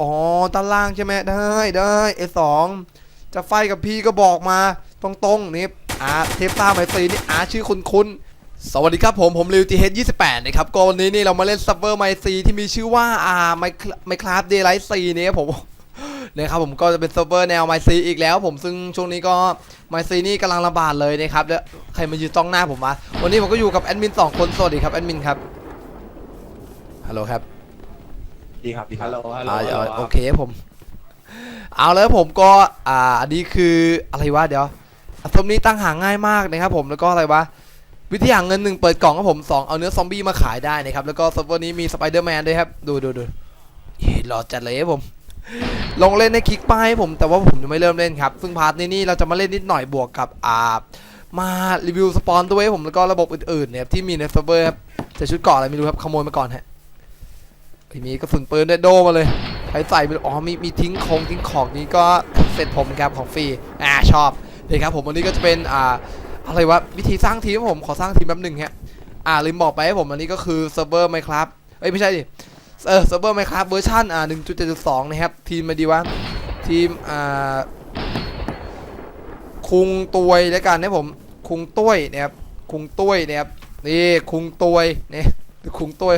อ๋อด้านล่างใช่ไหมได้ได้เอสองจะไฟกับพี่ก็บอกมาตรงๆนี่อาเทปต้าไมตรีนี่อาชื่อคุณคุณสวัสดีครับผมผมริวจีเฮดยี่สิบแปดนะครับก็วันนี้นี่เรามาเล่นซับเวอร์ไมซีที่มีชื่อว่าอาไมไมคลาสเดย์ไลท์ซีนี่ครับผมนะครับผมก็จะเป็นซิร์ฟเวอร์แนวไมซีอีกแล้ว ผมซึ่งช่วงนี้ก็ไมซีนี่กำลังระบาดเลยนะครับแล้วใครมายืนต้องหน้าผมมาวันนี้ผมก็อยู่กับแอดมินสองคนสวัสดีครับแอดมินครับฮัลโหลครับ ดีครับดีครัฮับลโหลฮัลโหลอ่าเอาโอเคผม เอาแล้วผมก็อ่าอันนี้คืออะไรวะเดี๋ยวสมนี้ตั้งหาง่ายมากนะครับผมแล้วก็อะไรวะวิธีหาเงินหนึ่งเปิดกล่องครับผมสองเอาเนื้อซอมบี้มาขายได้นะครับแล้วก็เซิร์ฟเวอร์นี้มีสไปเดอร์แมนด้วยครับดูดูดูเฮ้ยหล่อจัดเลยครับผม ลงเล่นในคลิกป้ายให้ผมแต่ว่าผมยังไม่เริ่มเล่นครับ ซึ่งพาร์ทนี้นี่เราจะมาเล่นนิดหน่อยบวกกับอ่ามารีวิวสปอนด้วยผมแล้วก็ระบบอื่นๆเนี่ยที่มีในเซิร์ฟเวอร์ครับจะชุดเกราะอะไรไม่รู้ครับขโมยมาก่อนฮะ ทีนี้กระสุนปืนได้โดมาเลยใช้ใส่ไปอ๋อมีมีทิ้งคงทิ้งของนี้ก็เสร็จผมครับของฟรีอ่าชอบเลยครับผมวันนี้ก็จะเป็นอ่าอะไรวะวิธีสร้างทีมผมขอสร้างทีมแป๊บหนึ่งฮะอ่าลืมบอกไปให้ผมอันนี้ก็คือเซิร์ฟเวอร์ไมครับเอ้ยไม่ใช่ดิเออเซิร์ฟเวอร์ไมครับเวอร์ชันอ่า1.7.2นะครับทีมมาดีวะทีมอ่าคุงตวยแล้วกันนะผมคุงต้วยนะครับคุงต้วยนะครับนี่คุงตวยเนี่ยคุงตวย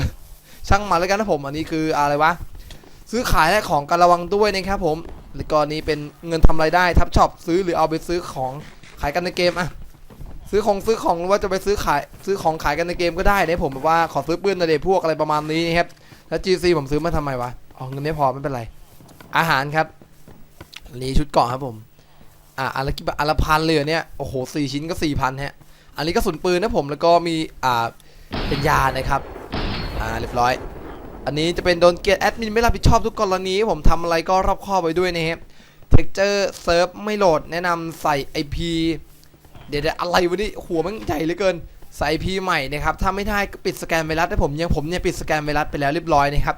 ช่างมันแล้วกันนะผม อันนี้คืออะไรวะ ซื้อขายและของการระวังด้วยนะครับผมแล้วก็นี้เป็นเงินทำรายได้ทับช็อปซื้อหรือเอาไปซื้อของขายกันในเกมอะซื้อของซื้อของหรือว่าจะไปซื้อขายซื้อของขายกันในเกมก็ได้นะผมแบบว่าขอซื้อปืนในเดพวกอะไรประมาณนี้นะครับแล้ว GC ผมซื้อมาทำไมวะอ๋อเงินไม่พอไม่เป็นไร อาหารครับนนี้ชุดเกราะครับผมอะอันละกี่บอันละพันเลยเนี่ยโอ้โหสี่ชิ้นก็สี่พันฮะอันนี้กระสุนปืนนะผมแล้วก็มีอ่าเป็นยานะครับ อ่าเรียบร้อย อันนี้จะเป็นโดนเกียร์แอดมินไม่รับผิดชอบทุกกรณีผมทำอะไรก็รอบคอบไปด้วยนะครับเท็กเจอร์เซิร์ฟไม่โหลดแนะนำใส่ IP เดี๋ยวอะไรวะนี่หัวมันใหญ่เหลือเกินใส่ IP ใหม่นะครับถ้าไม่ได้ก็ปิดสแกนไวรัสให้ผมยังผมเนี่ยปิดสแกนไวรัสไปแล้วเรียบร้อยนะครับ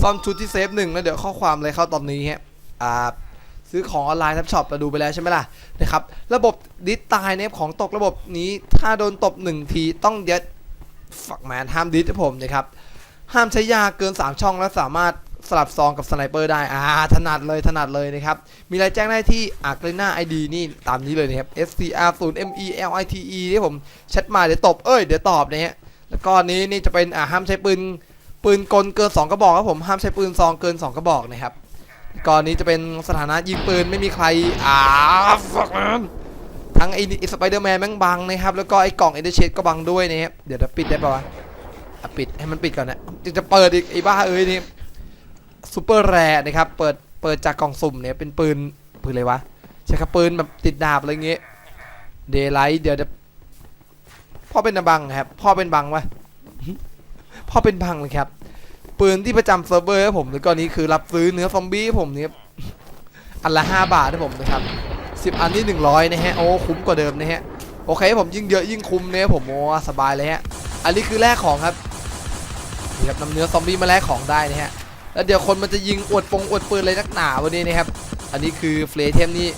ซ่อมชุดที่เซฟหนึ่งแล้วเดี๋ยวข้อความเลยเข้าตอนนี้ฮะอ่าซื้อของออนไลน์ทับช็อปเราดูไปแล้วใช่ไหมล่ะนะครับ ระบบดิสตายเนี่ยของตกระบบนี้ถ้าโดนตบหนึ่งทีต้องเด็ด ฝักแมนห้ามดิสให้ผมนะครับ ห้ามใช้ยาเกิน 3 ช่องและสามารถสลับซองกับสไนเปอร์ได้ อ่า ถนัดเลย ถนัดเลยนะครับ มีอะไรแจ้งได้ที่อาร์เ n นาไอดีนี่ ตามนี้เลยนะครับ SCR 0 ME LITE ที่ผมแชทมาเดี๋ยวตบ เอ้ย เดี๋ยวตอบนะฮะ แล้วก็นี้นี่จะเป็น อ่า ห้ามใช้ปืน ปืนกลเกิน 2 กระบอกครับผม ห้ามใช้ปืนซองเกิน 2 กระบอกนะครับก่อนนี้จะเป็นสถานะยิงปืนไม่มีใคร อ่า fuck man ทั้งไอ้สไปเดอร์แมนแม่งบังนะครับ แล้วก็ไอ้กล่องเอเดเชดก็บังด้วยนะครับ เดี๋ยวจะปิดได้ปะวะอะปิดให้มันปิดก่อนนะจึงจะเปิดอีกไอ้บ้าเอ้ยนี่ซูเปอร์แรนะครับ เปิด เปิดจากกล่องสุ่มเนี่ยเป็นปืน ปืนอะไรวะ ใช่ครับปืนแบบติดดาบอะไรเงี้ย เดย์ไลท์เดี๋ยวเดี๋ยวพ่อเป็นบังครับ พ่อเป็นบังวะพ่อเป็นบังเลยครับ ปืนที่ประจำเซิร์ฟเวอร์ครับผมแล้วก็นี้คือรับซื้อเนื้อซอมบี้ผมเนี่ยอันละ5บาทนะผมนะครับ 10 อันนี่ 100 นะฮะ โอ้ คุ้มกว่าเดิมนะฮะ โอเคผมยิ่งเยอะยิ่งคุ้มเนี่ยผมโอ้สบายเลยฮะ อันนี้คือแลกของครับนี่ครับนำเนื้อซอมบี้มาแลกของได้นะฮะ แล้วเดี๋ยวคนมันจะยิงอวดปงอวดปืนอะไรนักหนาวันนี้นะครับ อันนี้คือเฟลเทมนี่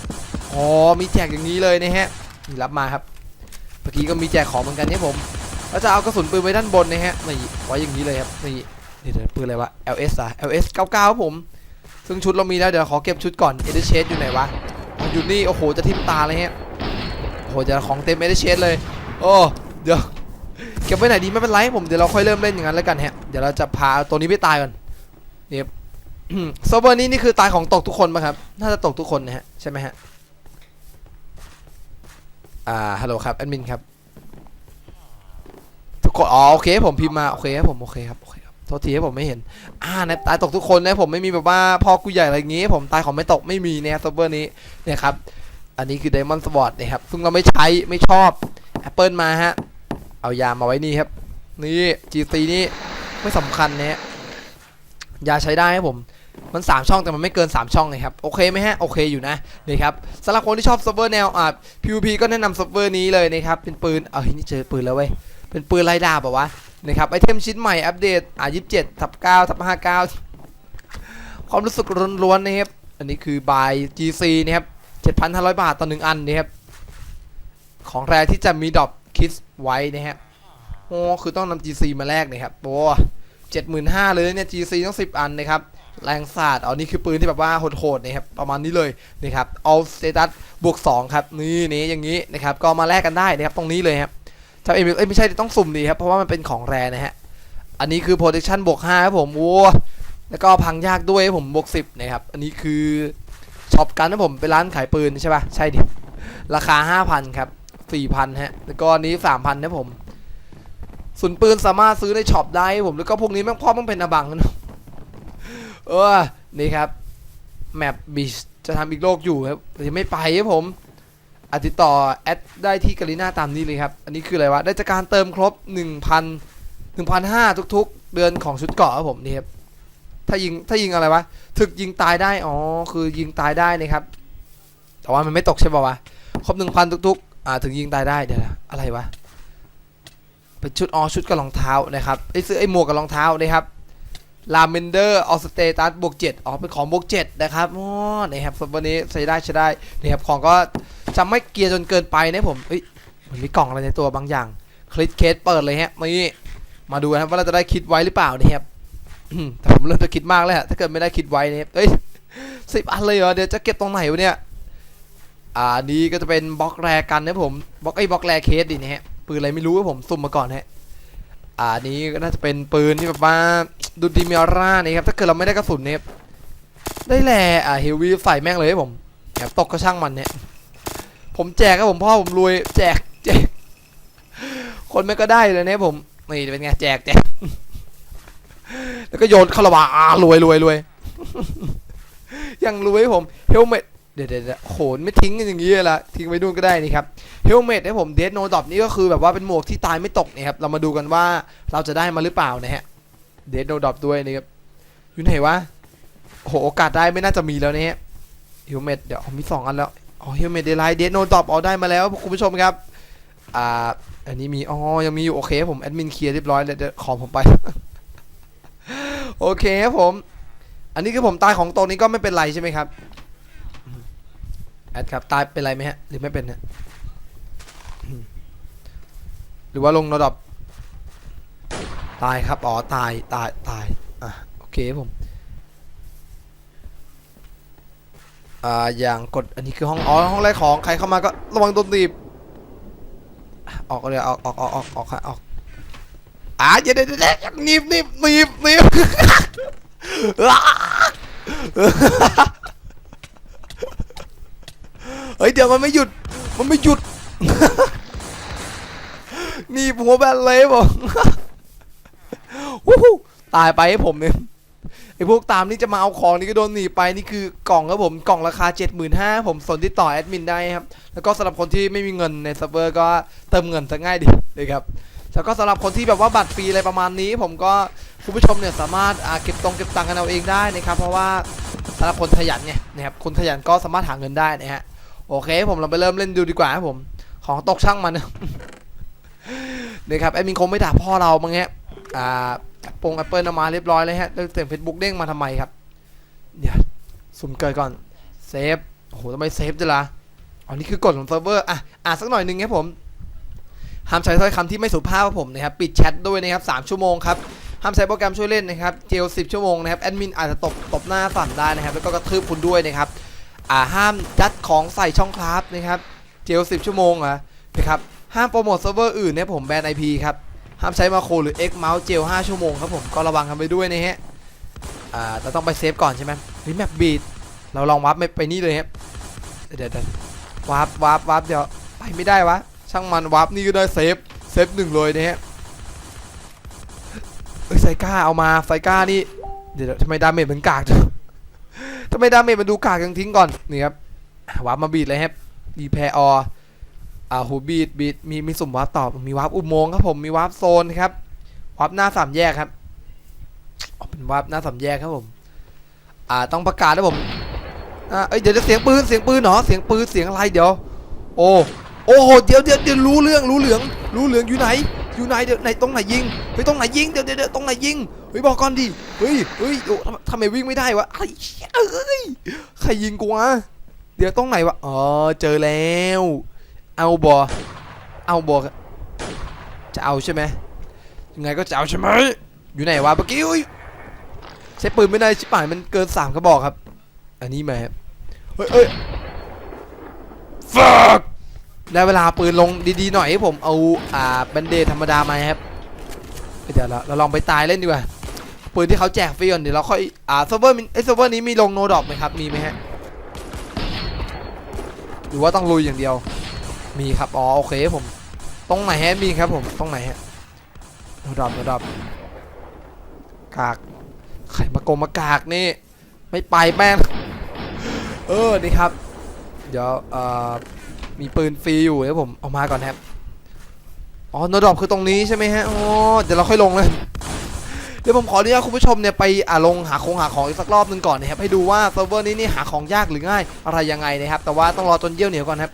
อ๋อ มีแจกอย่างนี้เลยนะฮะ นี่รับมาครับ เมื่อกี้ก็มีแจกของเหมือนกันเนี่ยผมแล้วจะเอากระสุนปืนไว้ด้านบนนะฮะนี่ไว้อย่างนี้เลยครับนี่นี่เดี๋ยวปืนอะไรวะ LS อะ LS 99ครับผม ซึ่งชุดเรามีแล้วเดี๋ยวขอเก็บชุดก่อน e d i c h a d e อยู่ไหนวะ อ๋อยู่นี่โอ้โหจะทิ่มตาเลยฮะโอ้โหจะของเต็ม e d i c h a d e เลย โอ้เดี๋ยวเก็บไว้ไหนดีไม่เป็นไรผมเดี๋ยวเราค่อยเริ่มเล่นอย่างนั้นแล้วกันฮะเดี๋ยวเราจะพาตัวนี้ไปตายก่อนเนี่ยเซิร์ฟเวอร์นี้นี่คือตายของตกทุกคนป่ะครับ น่าจะตกทุกคนนะฮะใช่ไหมฮะอ่าฮัลโหลครับแอดมินครับทุกคนอ๋อโอเคผมพิมพ์มาโอเคครับผมโอเคครับโอเคครับ โทษทีให้ผมไม่เห็น อ่านะตายตกทุกคนนะผมไม่มีแบบว่าพ่อกูใหญ่อะไรอย่างงี้ ผมตายของไม่ตกไม่มีเนี่ยเซิร์ฟเวอร์นี้เนี่ยครับ อันนี้คือ Diamond Sword นะครับ ซึ่งเราไม่ใช้ไม่ชอบ Apple มาฮะ เอายามาไว้นี่ครับ นี่ GC นี่ไม่สำคัญนะฮะยาใช้ได้ครับผมมัน 3 ช่องแต่มันไม่เกิน 3 ช่องเลยครับ โอเคไหมฮะ โอเคอยู่นะนี่ครับสำหรับคนที่ชอบซิร์ฟเวอร์แนวอ่า PVP ก็แนะนำซิร์ฟเวอร์นี้เลยนะครับ เป็นปืน เอ้ยนี่เจอปืนแล้วเว้ย เป็นปืนไล่ดาบแบบวะ นะครับไอเทมชิ้นใหม่อัปเดตอ่า27ทับ9ทับ59ความรู้สึกล้วนๆนะครับอันนี้คือ by GC นะครับ7,500บาทต่อหนึ่งอันนะครับของแรที่จะมีดรอปคิสไว้นะฮะโอ้คือต้องนำ GC มาแลกนะครับโอ้เจ็ดหมื่นห้าเลยเนี่ย GC ต้องสิบอันนะครับแรงศาสตร์อ๋อนี่คือปืนที่แบบว่าโหดๆนะครับประมาณนี้เลยนะครับ all status บวก2ครับนี่นี่อย่างนี้นะครับก็มาแลกกันได้นะครับตรงนี้เลยครับ ถ้าเอ็มเอ้ยไม่ใช่ต้องสุ่มดีครับ เพราะว่ามันเป็นของแรนะฮะ อันนี้คือ protection บวก5ครับผมวัวแล้วก็พังยากด้วยครับผมบวก10นะครับ อันนี้คือช็อปกันนะผมเป็นร้านขายปืนใช่ปะใช่ดิ ราคา 5,000 ครับ 4,000 ฮะ แล้วก็อันนี้ 3,000 นะผมส่วนปืนสามารถซื้อในช็อปได้ครับผม แล้วก็พวกนี้แม่งพ่อมันเป็นอบังนะเออ นี่ครับ แมปบิชจะทำอีกโลกอยู่ครับแต่ยังไม่ไปครับผม อติดต่อแอดได้ที่กาลิน่าตามนี้เลยครับ อันนี้คืออะไรวะ ได้จากการเติมครบ 1,000 1,500 ทุกๆ เดือนของชุดเกาะครับผมนี่ครับ ถ้ายิงถ้ายิงอะไรวะ ถึกยิงตายได้ อ๋อ คือยิงตายได้นะครับ แต่ว่ามันไม่ตกใช่ป่าวะ ครบ 1,000 ทุกๆ อ่า ถึงยิงตายได้เดี๋ยวนะอะไรวะ เป็นชุดอ๋อชุดกับรองเท้านะครับ ไอ้ยซื้อไอ้หมวกกับรองเท้านะครับลาเมนเดอร์ออสเตตัสบวกเจ็ดอ๋อเป็นของบวกเจ็ดนะครับอ๋อนี่ครับวันนี้ใช้ได้ใช้ได้นี่ครับของก็ จะไม่เกียร์จนเกินไปนะผมเอ้ยมันมีกล่องอะไรในตัวบางอย่าง คลิกเคสเปิดเลยฮะนี่มาดูนะครับว่าเราจะได้คิดไว้หรือเปล่านะครับแต่ผมเริ่มจะคิดมากแล้วฮะถ้าเกิดไม่ได้คิดไว้เนี่ยเอ้ยสิบอันเลยเหรอเดี๋ยวจะเก็บตรงไหนวะเนี่ยอ่านี่ก็จะเป็นบล็อกแรกันนะผมบล็อกไอ้บล็อกแรเคสดินะฮะปืนอะไรไม่รู้ว่าผมสุ่มมาก่อนฮะอ่านี้ก็น่าจะเป็นปืนที่แบบว่าดูดีมีออร่านี่ครับถ้าเกิดเราไม่ได้กระสุนเนี่ยได้แหละอ่าเฮลวีใส่แม่งเลยผมแอบตกก็ช่างมันเนี่ย ผมแจกครับผมพ่อผมรวยแจกแจก คนไม่ก็ได้เลยเนี่ยผมนี่เป็นไงแจกแจกแล้วก็โยนเข้าระบาอารวยรวยรวยยังรวยผมเฮลเมตเดี๋ยวเดี๋ยวเดโหนไม่ทิ้งกันอย่างนี้ละทิ้งไว้นู่นก็ได้นี่ครับเฮลเมตให้ผมเดดโนดอปนี่ก็คือแบบว่าเป็นหมวกที่ตายไม่ตกนี่ครับ เรามาดูกันว่าเราจะได้มาหรือเปล่านะฮะเดดโนดอปด้วยนี่ครับอยู่ไหนวะโอ้โหโอกาสได้ไม่น่าจะมีแล้วเนะฮะเฮลเมตเดี๋ยวผมมีสองอันแล้ว อ๋อเฮลเมตเดลไลเดโนดอปเอาได้มาแล้วคุณผู้ชมครับ อ่า อันนี้มีอ๋อยังมีอยู่โอเคผมแอดมินเคลียร์เรียบร้อยแล้วเดี๋ยขอผมไป โอเคครับผม อันนี้คือผมตายของตรงนี้ก็ไม่เป็นไรใช่ไหมครับแอดครับตายเป็นไรไหมฮะหรือไม่เป็นฮะหรือว่าลงระดับ ตายครับอ๋อตายตายตายอะโอเคผม อ่าอย่างกดอันนี้คือห้องอ๋อห้องแรกของใครเข้ามาก็ระวังโดนตีบออกเลยออกออกออกออกออกค่ะออกอ่าเดี๋ยวเดี๋ยวเดี๋ยวหนีบหนีบหนีบหนีบเฮ้ยเดี๋ยวมันไม่หยุดมันไม่หยุดนีบหัวแบนเลยบอกวู้ฮู้ตายไปให้ผมเนี่ย ไอพวกตามนี่จะมาเอาของนี่ก็โดนหนีไปนี่คือกล่องครับผมกล่องราคา 75,000ผมสนที่ต่อแอดมินได้ครับแล้วก็สำหรับคนที่ไม่มีเงินในเซิร์ฟเวอร์ก็เติมเงินซะง่ายดีเลยครับแล้วก็สำหรับคนที่แบบว่าบัตรฟรีอะไรประมาณนี้ ผมก็คุณผู้ชมเนี่ยสามารถอ่าเก็บตรงเก็บตังค์กันเอาเองได้นะครับเพราะว่าสำหรับคนขยันเนี่ยนะครับคนขยันก็สามารถหาเงินได้นะฮะโอเค ผมเราไปเริ่มเล่นดูดีกว่าครับผมของตกช่างมันนะครับแอดมินคงไม่ด่าพ่อเรามั้งฮะอ่า ปงแอปเปิลเอามาเรียบร้อยเลยฮะแล้วเสียงเฟซบุ๊กเด้งมาทำไมครับ เดี๋ยวสุ่มเกิดก่อนเซฟโอ้โหทำไมเซฟจะละอ๋อนี่คือกฎของเซิร์ฟเวอร์อะอ่านสักหน่อยหนึ่งครับผมห้ามใช้ถ้อยคำที่ไม่สุภาพครับผมนะครับปิดแชทด้วยนะครับสามชั่วโมงครับห้ามใช้โปรแกรมช่วยเล่นนะครับเจลสิบชั่วโมงนะครับแอดมินอาจจะตบตบหน้าสั่นได้นะครับ แล้วก็กระทืบคุณด้วยนะครับอ่าห้ามยัดของใส่ช่องคราฟนะครับเจลสิบชั่วโมงเหรอะนะครับห้ามโปรโมทเซิร์ฟเวอร์อื่นเนี่ยผมแบน IP ครับ ห้ามใช้มาโครหรือ X เมาส์เจล5ชั่วโมงครับผมก็ระวังกันไปด้วยนะฮะอ่าแต่ต้องไปเซฟก่อนใช่ไหมเฮ้ยแมปบีดเราลองวับไปนี่เลยครับเดี๋ยวเดี๋ยววับวับวับเดี๋ยวไปไม่ได้วะช่างมันวับนี่ก็ได้เซฟเซฟหนึ่งเลยนะฮะเอ้ยไซก้าเอามาไซก้านี่เดี๋ยวเดี๋ยวทำไมดาเมจมันกากจังทำไมดาเมจมันดูกากยังทิ้งก่อนนี่ครับวับมาบีดเลยครับดีแพรออ อ่าหูบีดบีดมีมีสุ่มวาร์ปตอบมีวาร์ปอุโมงค์ครับผมมีวาร์ปโซนครับวาร์ปหน้าสามแยกครับเป็นวาร์ปหน้าสามแยกครับผม อ่าต้องประกาศนะผมอ่าเอ้ยเดี๋ยวเดี๋ยวเสียงปืนเสียงปืนเหรอเสียงปืนเสียงอะไรเดี๋ยว โอ้โอ้โหเดี๋ยวเดี๋ยวเดี๋ยวรู้เรื่องรู้เหลือง รู้เหลืองอยู่ไหน อยู่ไหนเดี๋ยวไหนตรงไหนยิงเฮ้ยตรงไหนยิงเดี๋ยวเดี๋ยวตรงไหนยิงเฮ้ยบอกก่อนดิเฮ้ยเฮ้ยโอ้ทำไมวิ่งไม่ได้วะไอ้เอ้ยใครยิงกูวะเดี๋ยวตรงไหนวะอ๋อเจอแล้ว เอาบอเอาบอจะเอาใช่ไหมยังไงก็จะเอาใช่ไหมอยู่ไหนวะเมื่อกี้อุ้ยใช้ปืนไม่ได้ชิบหายมันเกินสามกระบอกครับ อันนี้มาครับเฮ้ยเอ้ยฟักได้เวลาปืนลงดีๆหน่อยให้ผมเอาอ่าแบนเดธรรมดามาครับเดี๋ยวเราเราลองไปตายเล่นดีกว่าปืนที่เขาแจกฟรีก่อนเดี๋ยวเราค่อยอ่าเซิร์ฟเวอร์มีเอ้ยเซิร์ฟเวอร์นี้มีลงโนดอกไหมครับมีไหมฮะหรือว่าต้องลุยอย่างเดียว มีครับอ๋อโอเคผมตรงไหนฮะมีครับผมตรงไหนฮะโนดอกโนดอกกากไข่มากงมากากนี่ ไม่ไปแม่งเออนี่ครับ เดี๋ยวเอ่อมีปืนฟรีอยู่เดี๋ยวผมเอามาก่อนครับอ๋อโนดอปคือตรงนี้ใช่ไหมฮะอ๋อเดี๋ยวเราค่อยลงเลยเดี๋ยวผมขออนุญาตคุณผู้ชมเนี่ยไปอ่าลงหาคงหาของอีกสักรอบหนึ่งก่อนนะครับให้ดูว่าเซิร์ฟเวอร์นี้นี่หาของยากหรือง่ายอะไรยังไงนะครับแต่ว่าต้องรอจนเยี่ยวเหนียวก่อนครับ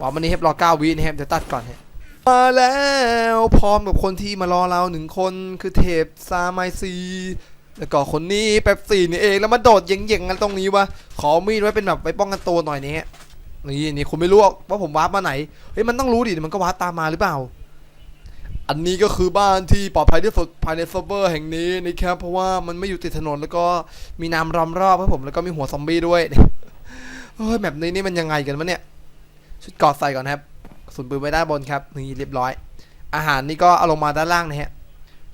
ว่าวันนี้ครับรอ9วินะเดี๋ยวตัดก่อนฮะมาแล้วพร้อมกับคนที่มารอเราหนึ่งคนคือเทพซาไมซีแล้วก็คนนี้แป๊บสี่นี่เองแล้วมาโดดเย่งๆกันตรงนี้วะขอมีดไว้เป็นแบบไว้ป้องกันตัวหน่อยนี่ฮะนี่นี่คุณไม่รู้ว่าผมวาร์ปมาไหนเฮ้ยมันต้องรู้ดิมันก็วาร์ปตามมาหรือเปล่า อันนี้ก็คือบ้านที่ปลอดภัยที่สุดภายในเซิร์ฟเวอร์แห่งนี้นะครับเพราะว่ามันไม่อยู่ติดถนนแล้วก็มีน้ำรอมรอบครับผมแล้วก็มีหัวซอมบี้ด้วยเฮ้ยแบบนี้นี่มันยังไงกันวะเนี่ย ชุดกอดใส่ก่อนครับสุนปืนไว้ด้านบนครับนี่เรียบร้อย อาหารนี่ก็เอาลงมาด้านล่างนะฮะ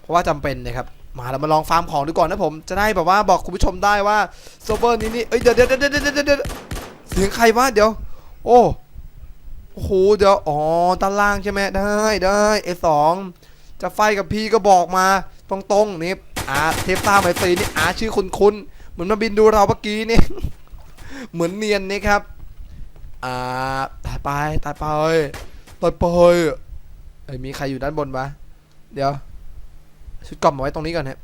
เพราะว่าจำเป็นนะครับมาเรามาลองฟาร์มของดูก่อนนะผมจะได้แบบว่าบอกคุณผู้ชมได้ว่าเซิร์ฟเวอร์นี้นี่เอ้ยเดี๋ยวเดี๋ยวเดี๋ยวเดี๋ยวเดี๋ยวเสียงใครวะเดี๋ยว โอ้โอ้โหเดี๋ยวอ๋อด้านล่างใช่ไหมได้ได้เอสองจะไฟกับพี่ก็บอกมาตรงๆนี่อาเทปตาไมตรีนี่อาชื่อคุณคุณเหมือนมาบินดูเราเมื่อกี้นี่ เหมือนเนียนนี่ครับ อ่าตายไปตายไปตายไปเอ้ยมีใครอยู่ด้านบนปะเดี๋ยว ชุดกล่อมมาไว้ตรงนี้ก่อนฮะ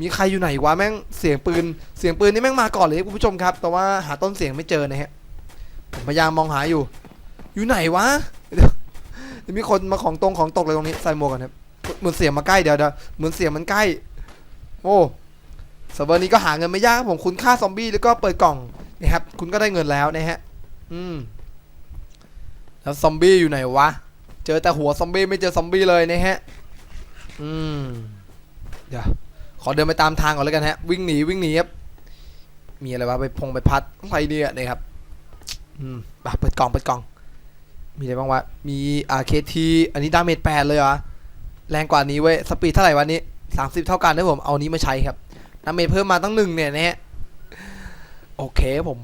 มีใครอยู่ไหนวะแม่งเสียงปืน เสียงปืนนี่แม่งมาก่อนเลยคุณผู้ชมครับ แต่ว่าหาต้นเสียงไม่เจอนะฮะผมพยายามมองหาอยู่ อยู่ไหนวะเดี๋ยวมีคนมาของตรงของตกเลยตรงนี้ใส่หมวกกันครับเหมือนเสียงมาใกล้เดี๋ยวเดี๋ยวเหมือนเสียงมันใกล้ โอ้เซิร์ฟเวอร์นี้ก็หาเงินไม่ยากผมคุณค่าซอมบี้แล้วก็เปิดกล่อง นะครับ คุณก็ได้เงินแล้วนะฮะ อืม แล้วซอมบี้อยู่ไหนวะ เจอแต่หัวซอมบี้ไม่เจอซอมบี้เลยนะฮะ อืม เดี๋ยว ขอเดินไปตามทางก่อนแล้วกันฮะ วิ่งหนีวิ่งหนีครับ มีอะไรวะไปพงไปพัดอะไรเนี่ยนะครับ อืมไปเปิดกล่องเปิดกล่อง มีอะไรบ้างวะ มีอาเคทีอันนี้ดาเมจแปดเลยเหรอ แรงกว่านี้เว้ย สปีดเท่าไหร่วันนี้สามสิบเท่ากันนะผม เอานี้มาใช้ครับดาเมจเพิ่มมาตั้งหนึ่งเนี่ยนะฮะ โอเคผม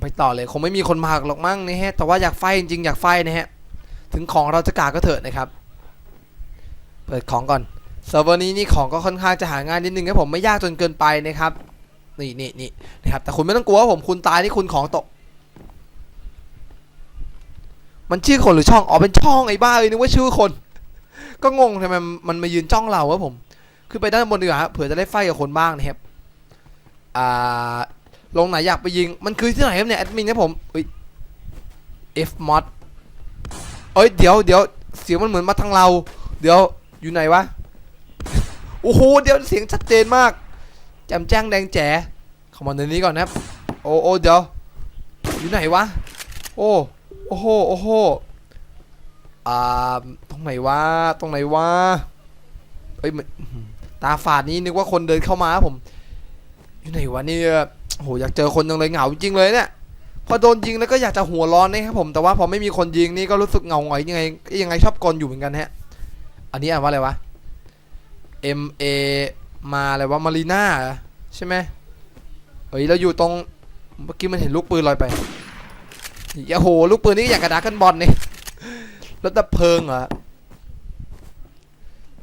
ไปต่อเลยคงไม่มีคนมาหรอกมั้งนะฮะแต่ว่าอยากไฟจริงๆอยากไฟนะฮะถึงของเราจะกากก็เถอะนะครับ เปิดของก่อนเซิร์ฟเวอร์นี้นี่ของก็ค่อนข้างจะหาง่ายนิดนึงครับผมไม่ยากจนเกินไปนะครับนี่นี่นี่นะครับแต่คุณไม่ต้องกลัวว่าผมคุณตายนี่คุณของตก มันชื่อคนหรือช่องอ๋อเป็นช่องไอ้บ้าเลยนึกว่าชื่อคน ก็งงทำไมมันมายืนจ้องเราวะผมขึ้นไปด้านบนดีกว่าเผื่อจะได้ไฟกับคนบ้างนะครับอ่า ลงไหนอยากไปยิง มันคือที่ไหนครับเนี่ยแอดมินครับผมเอ้ย F mod เอ้ยเดี๋ยวเดี๋ยวเสียงมันเหมือนมาทางเรา เดี๋ยวอยู่ไหนวะ โอ้โหเดี๋ยวเสียงชัดเจนมากแจมแจ้งแดงแจ๋เข้ามาในนี้ก่อนนะครับ โอ้โอ้เดี๋ยว อยู่ไหนวะ โอ้โอ้โหโอ้โหอ่าตรงไหนวะตรงไหนวะเอ้ยตาฝาดนี้นึกว่าคนเดินเข้ามาครับผม อยู่ไหนวะเนี่ย โหอยากเจอคนจังเลยเหงาจริงเลยเนี่ยพอโดนยิงแล้วก็อยากจะหัวร้อนนะครับผมแต่ว่าพอไม่มีคนยิงนี่ก็รู้สึกเหงาหงอยยังไงยังไงชอบกลอยู่เหมือนกันฮะ อันนี้อ่านว่าอะไรวะ M A มาอะไรวะมารีน่าใช่ไหมเฮ้ยเราอยู่ตรงเมื่อกี้มันเห็นลูกปืนลอยไปโอ้โหลูกปืนนี่อย่างกระดาษกันบอลนี่รถดับเพลิงเหรอ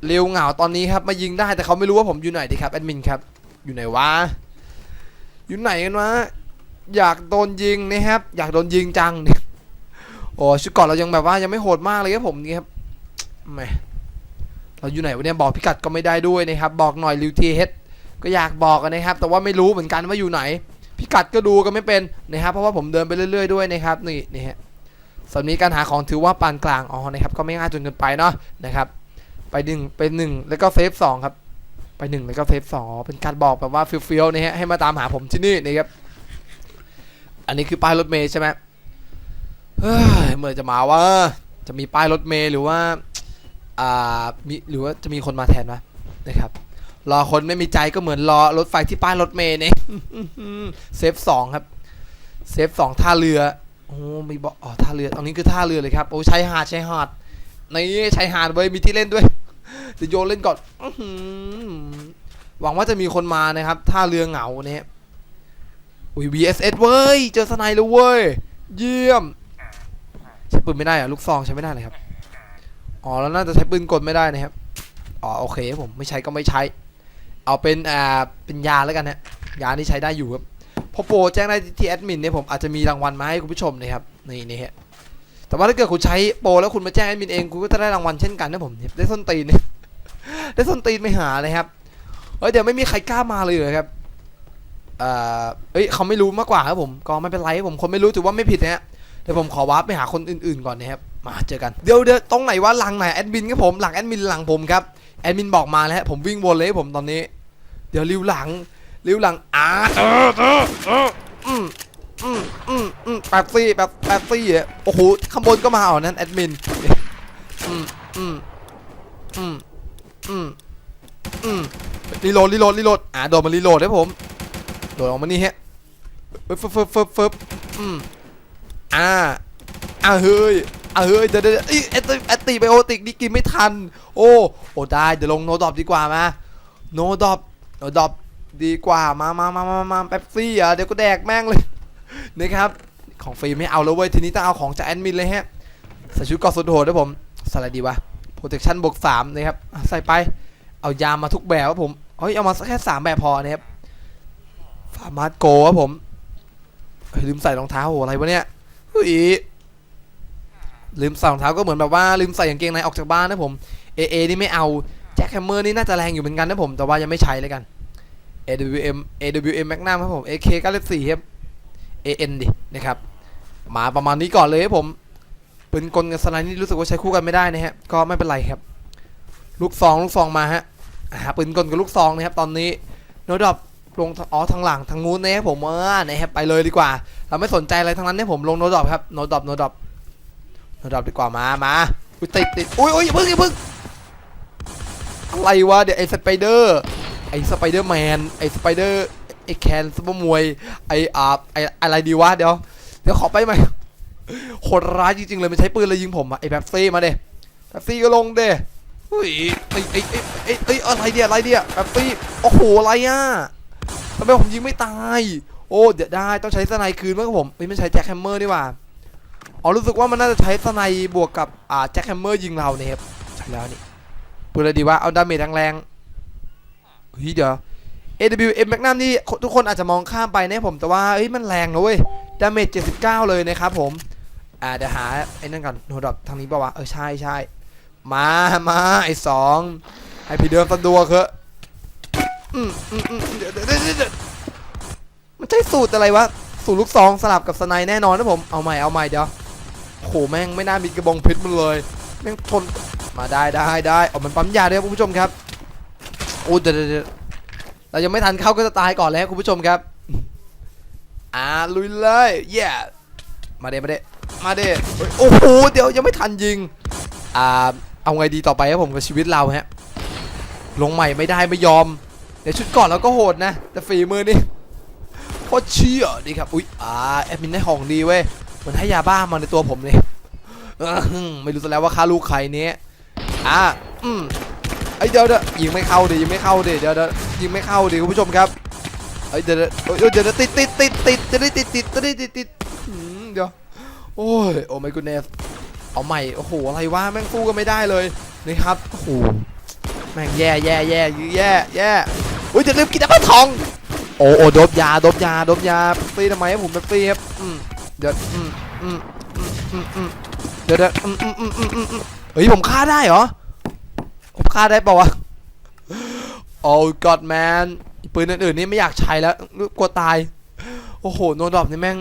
เร็วเหงาตอนนี้ครับมายิงได้แต่เขาไม่รู้ว่าผมอยู่ไหนดีครับแอดมินครับอยู่ไหนวะ อยู่ไหนกันวะอยากโดนยิงนะครับ อยากโดนยิงจังเนี่ยโอ้ชุดก่อนเรายังแบบว่ายังไม่โหดมากเลยครับผมนี่ครับแหมเราอยู่ไหนวะเนี่ยบอกพิกัดก็ไม่ได้ด้วยนะครับ บอกหน่อยริวทีเฮดก็อยากบอกนะครับ แต่ว่าไม่รู้เหมือนกันว่าอยู่ไหน พิกัดก็ดูก็ไม่เป็นนะครับ เพราะว่าผมเดินไปเรื่อย ๆด้วยนะครับนี่นี่ฮะสำนี้การหาของถือว่าปานกลางอ๋อนะครับ ก็ไม่ง่ายจนเกินไปเนาะนะครับ ไปหนึ่งไปหนึ่งแล้วก็เซฟสองครับ ไปหนึ่งแล้วก็เซฟสองเป็นการบอกแบบว่าเฟี้ยวๆนะฮะให้มาตามหาผมที่นี่นะครับ อันนี้คือป้ายรถเมย์ใช่ไหมเฮ้ยเมื่อจะมาว่าจะมีป้ายรถเมย์หรือว่าอ่ามีหรือว่าจะมีคนมาแทนไหมนะครับรอคนไม่มีใจก็เหมือนรอรถไฟที่ป้ายรถเมล์เนี่ยเซฟสองครับเซฟสองท่าเรือโอ้มีบอกอ๋อท่าเรือตรงนี้คือท่าเรือเลยครับโอ้ชายหาดชายหาดในี่ชายหาดเว้ยมีที่เล่นด้วย เดี๋ยวโยนเล่นก่อนหวังว่าจะมีคนมานะครับท่าเรือเหงาเนี่ยอุ้ย VSS เว้ย เจอสไนแล้วเว้ย เยี่ยม ใช้ปืนไม่ได้อะลูกซองใช้ไม่ได้เลยครับ อ๋อ แล้วน่าจะใช้ปืนกลไม่ได้นะครับ อ๋อ โอเคผมไม่ใช้ก็ไม่ใช้ เอาเป็นอ่าเป็นยาแล้วกันฮะยานี่ใช้ได้อยู่ครับพอโปรแจ้งได้ที่แอดมินเนี่ยผมอาจจะมีรางวัลมาให้คุณผู้ชมนะครับ นี่นี่ฮะ แต่ว่าถ้าเกิดคุณใช้โปรแล้วคุณมาแจ้งแอดมินเองคุณก็จะได้รางวัลเช่นกันนะผมได้ส้นตีนได้ส้นตีนไม่หาเลยครับเฮ้ยเดี๋ยวไม่มีใครกล้ามาเลยเหรอครับเอ่อเอ้ยเขาไม่รู้มากกว่าครับผมก็ไม่เป็นไรผมคนไม่รู้ถือว่าไม่ผิดนะฮะเดี๋ยวผมขอวาร์ปไปหาคนอื่นๆก่อนนะครับมาเจอกันเดี๋ยวเดี๋ยวตรงไหนว่าหลังไหนแอดมินครับผมหลังแอดมินหลังผมครับแอดมินบอกมาแล้วฮะผมวิ่งวนเลยผมตอนนี้ เดี๋ยวริวหลังริวหลังอ่าเอ อืมอืมอืมแป๊บซี่แป๊บแป๊บซี่อะโอ้โหข้างบนก็มาเอานั่นแอดมินอืมอืมอืมอืมอืมรีโหลดรีโหลดรีโหลดอ่าโดนมันรีโหลดครับผมโดดออกมานี่ฮะฟึบฟึบฟึบฟึบฟึบอืมอ่าอ่าเฮ้ยอ่าเฮ้ยเดี๋ยวเดี๋ยวเอ้ยแอตติแอตติไบโอติกนี่กินไม่ทัน โอ้โอ้ได้เดี๋ยวลงโนดอปดีกว่ามาโนดอปโนดอปดีกว่ามามามามามาแป๊บซี่อะเดี๋ยวก็แดกแม่งเลย นะครับ ของฟรีไม่เอาแล้วเว้ย ทีนี้ต้องเอาของจากแอดมินเลยฮะ ใส่ชุดกอสุดโหดด้วยผมส่อะไรดีวะ protection บวกสามนะครับ ใส่ไป เอายามาทุกแบบครับผม เฮ้ย เอามาแค่สามแบบพอนะครับฟาร์มาโกครับผมลืมใส่รองเท้าโหอะไรวะเนี่ยเฮ้ยลืมใส่รองเท้าก็เหมือนแบบว่าลืมใส่กางเกงในออกจากบ้านนะผมเอเอนี่ไม่เอาแจ็คแฮมเมอร์นี่น่าจะแรงอยู่เหมือนกันนะผม แต่ว่ายังไม่ใช้เลยกัน AWM AWM Magnum ครับผม AK 94ครับ AN ดินะครับมาประมาณนี้ก่อนเลยครับผมปืนกลกับสไนด์นี่รู้สึกว่าใช้คู่กันไม่ได้นะฮะก็ไม่เป็นไรครับ ลูกซองลูกซองมาฮะอ่าปืนกลกับลูกซองนะครับตอนนี้โนดอปลงอ๋อทางหลังทางนู้นนะครับผมเออนะครับไปเลยดีกว่า เราไม่สนใจอะไรทั้งนั้นเนี่ยผมลงโนดอปครับโนดอปโนดอปโนดอปดีกว่ามามาอุ้ยติดติดอุ้ยอุ้ยอย่าเพิ่งอย่าเพิ่งอะไรวะเดี๋ยวไอ้สไปเดอร์ไอ้สไปเดอร์แมนไอ้สไปเดอร์ ไอ้แคนซุปเปอร์มวยไอ้อาไอ้อะไรดีวะเดี๋ยวเดี๋ยวขอไปใหม่โหดร้ายจริงๆเลยมันใช้ปืนเลยยิงผมอะไอ้แบบซี่มาเด้แบบซี่ก็ลงเด้เฮ้ยไอ้ไอ้ไอ้ไอ้อะไรเดียอะไรเดียแบบซี่โอ้โหอะไรอะทำไมผมยิงไม่ตาย โอ้เดี๋ยวได้ต้องใช้สไนคืนมั้งครับผมเฮ้ยมันใช้แจ็คแฮมเมอร์ดีกว่าอ๋อรู้สึกว่ามันน่าจะใช้สไนบวกกับอ่าแจ็คแฮมเมอร์ยิงเราเนี่ยครับใช่แล้วนี่ปืนอะไรดีวะเอาดาเมจแรงๆเฮ้ยเดี๋ยว AWM Magnum นี่ทุกคนอาจจะมองข้ามไปนะผมแต่ว่าเฮ้ยมันแรงนะเว้ยดาเมจ79 เลยนะครับผม อ่าเดี๋ยวหาไอ้นั่นก่อนโนดอททางนี้ป่าวะเออใช่ใช่มามาไอ้สองให้พี่เดินสะดวกเถอะอืมอืมอืมเดี๋ยวเดี๋ยวเดี๋ยวมันใช่สูตรอะไรวะ สูตรลูกซองสลับกับสไนแน่นอนนะผมเอาใหม่เอาใหม่เดี๋ยวโหแม่งไม่น่ามีกระบองเพชรมันเลยแม่งทนมาได้ได้ได้เอามันปั๊มยาด้วยครับคุณผู้ชมครับโอ้เดี๋ยวเดี๋ยว เรายังไม่ทันเข้าก็จะตายก่อนแล้วคุณผู้ชมครับ อ่าลุยเลยเย่มาเด้มาเด้มาเด้โอ้โหเดี๋ยวยังไม่ทันยิง อ่าเอาไงดีต่อไปครับผมกับชีวิตเราฮะ ลงใหม่ไม่ได้ไม่ยอมเดี๋ยวชุดก่อนเราก็โหดนะ แต่ฝีมือนี่โคตรเชี่ยดีครับ อุ้ยอ่าแอดมินได้ของดีเว้ยเหมือนให้ยาบ้ามาในตัวผมเลยไม่รู้ซะแล้วว่าค่าลูกใครเนี้ยอ่าอืม ไอยเดี๋ยวเดี๋ยวยิงไม่เข้าดิยิงไม่เข้าดิเดี๋ยวเดี๋ยวยิงไม่เข้าดิคุณผู้ชมครับเอ้เดี๋ยวเดี๋ยวเอ้ยเดี๋ยวเดี๋ยวติดติดติดติดจะได้ติดติดจะได้ติดติดหืมเดี๋ยวโอ้ยโอ้ไม่กูเนสเอาใหม่โอ้โหอะไรวะแม่งสู้กันไม่ได้เลยนี่ครับโอ้โหแม่งแย่แย่แย่แย่แย่อุ้ยจะลืมกินน้ำมันทองโอ้โอ้ดบยาดบยาดบยาฟรีทำไมให้ผมเป็นฟรีครับอืมเดี๋ยวอืมอืมอืมอืมอืมเดี๋ยวเดี๋ยวอืมอืมอืมอืมอืมอืมเฮ้ยผมฆ่าได้เหรอ ผมฆ่าได้ปล่าวะ Oh God man ปืนอื่นๆนี่ไม่อยากใช้แล้วกลัวตาย โอ้โหโนดรอปนี่แม่ง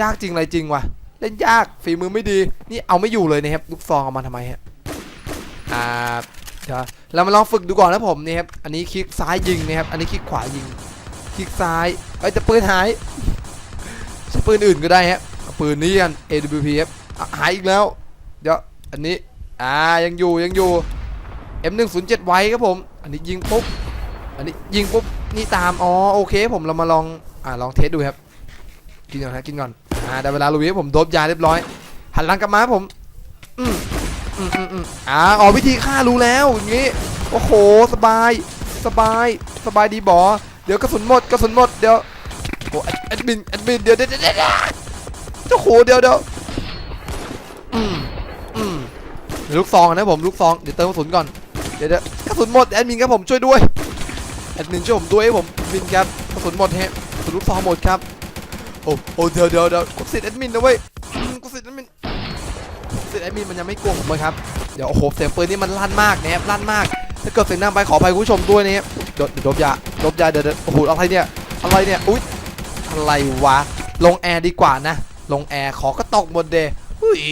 ยากจริงอะไรจริงวะเล่นยากฝีมือไม่ดี นี่เอาไม่อยู่เลยนะครับลูกซองเอามาทำไมฮะอ่าเดี๋ยวเรามาลองฝึกดูก่อนนะผมนี่ครับอันนี้คลิกซ้ายยิงนะครับอันนี้คลิกขวายิง คลิกซ้ายเอ้ยแต่ปืนหายใช้ปืนอื่นก็ได้ฮะปืนนี้กัน AWP ครับหายอีกแล้ว เดี๋ยวอันนี้อ่ายังอยู่ยังอยู่ M107 ไว้ครับผม อันนี้ยิงปุ๊บ อันนี้ยิงปุ๊บนี่ตาม อ๋อโอเค ผมเรามาลอง อ่าลองเทสดูครับ กินก่อนครับกินก่อน อ่าได้เวลาลุยผมโดบยาเรียบร้อย หันหลังกลับมาผม อืมอืมอืมอืมอ่าอ๋อวิธีฆ่ารู้แล้วอย่างงี้ โอ้โห สบาย สบาย สบายดีบอเดี๋ยวกระสุนหมดกระสุนหมด เดี๋ยวโอ้แอดมินแอดมินเดี๋ยวเดี๋ยวเดี๋ยวเจ้าโหเดี๋ยวเดี๋ยวอืมอืมเดี๋ยวลูกซองนะผมลูกซองเดี๋ยวเติมกระสุนก่อน ดี๋ยวเดี๋ยวกระสุนหมดแอดมินครับผมช่วยด้วยแอดมินช่วยผมด้วยให้ผมมินครับกระสุนหมดฮะกระสุนลูกซองหมดครับโอ้โอ้เดี๋ยวเดี๋ยวเดี๋ยวกดสิทธิ์แอดมินนะเว้ยกดสิทธิ์แอดมินกดสิทธิ์แอดมินมันยังไม่กลัวผมเลยครับเดี๋ยวโอ้โหเสียงปืนนี่มันลั่นมากนะครับลั่นมากถ้าเกิดเสียงดังไปขออภัยคุณผู้ชมด้วยนะครับเดี๋ยวเดี๋ยวดบยาดบยาเดี๋ยวโอ้โหอะไรเนี่ยอะไรเนี่ยอุ้ยอะไรวะลงแอร์ดีกว่านะลงแอร์ขอกระตกหมดเดย์อุ้ย